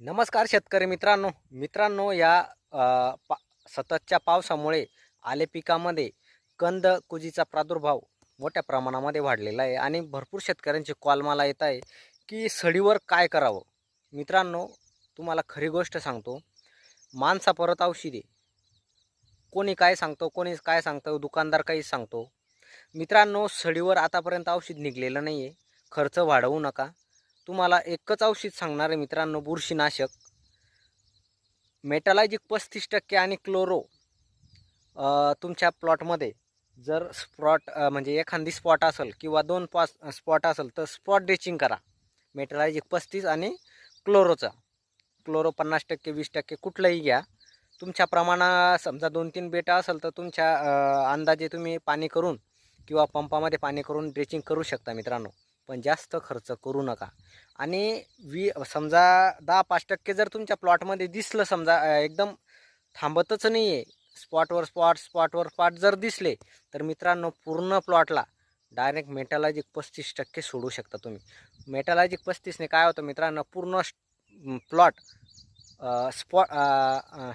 नमस्कार शेतकरी मित्रांनो. मित्रांनो या पा सततच्या पावसामुळे आले पिकामध्ये कंद कुजीचा प्रादुर्भाव मोठ्या प्रमाणामध्ये वाढलेला आहे आणि भरपूर शेतकऱ्यांचे कॉल मला येत आहे की सडीवर काय करावं? मित्रांनो तुम्हाला खरी गोष्ट सांगतो. माणसा परत औषधे. कोणी काय सांगतो कोणी काय सांगतो दुकानदार काही सांगतो. मित्रांनो सडीवर आतापर्यंत औषध निघलेलं नाही आहे खर्च वाढवू नका. तुम्हाला एकच औषध सांगणार आहे मित्रांनो बुरशीनाशक. मेटालायजिक पस्तीस टक्के आणि क्लोरो तुमच्या प्लॉटमध्ये जर स्पॉट म्हणजे एखादी स्पॉट असेल किंवा दोन पाच स्पॉट असेल तर स्पॉट ड्रेचिंग करा. मेटालायजिक पस्तीस आणि क्लोरोचा क्लोरो पन्नास टक्के वीस टक्के कुठलंही घ्या. तुमच्या प्रमाणा समजा दोन तीन बेटा असेल तर तुमच्या अंदाजे तुम्ही पाणी करून किंवा पंपामध्ये पाणी करून ड्रेचिंग करू शकता मित्रांनो. पण जास्त खर्च करू नका. आणि वी समजा दहा पाच टक्के जर तुमच्या प्लॉटमध्ये दिसलं समजा एकदम थांबतच नाही आहे स्पॉटवर स्पॉट स्पॉटवर स्पॉट जर दिसले तर मित्रांनो पूर्ण प्लॉटला डायरेक्ट मेटालॉजिक पस्तीस टक्के सोडू शकता तुम्ही. मेटालॉजिक पस्तीसने काय होतं मित्रांनो पूर्ण प्लॉट स्पॉ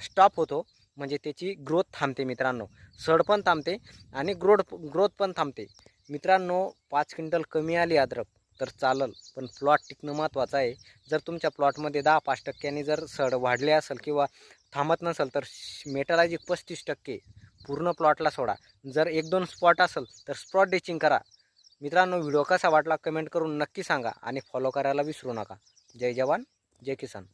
स्टॉप होतो. म्हणजे त्याची ग्रोथ थांबते मित्रांनो. सड पण थांबते आणि ग्रोथ ग्रोथ पण थांबते. मित्रांनो पाच क्विंटल कमी आली अद्रक तर चालल. पण प्लॉट टिकणं महत्त्वाचं आहे. जर तुमच्या प्लॉटमध्ये दहा पाच टक्क्यांनी जर सड वाढले असेल किंवा थांबत नसेल तर मेटालायजिक पस्तीस टक्के पूर्ण प्लॉटला सोडा. जर एक दोन स्पॉट असेल तर स्पॉट डेचिंग करा. मित्रांनो व्हिडिओ कसा वाटला कमेंट करून नक्की सांगा आणि फॉलो करायला विसरू नका. जय जवान जय किसान.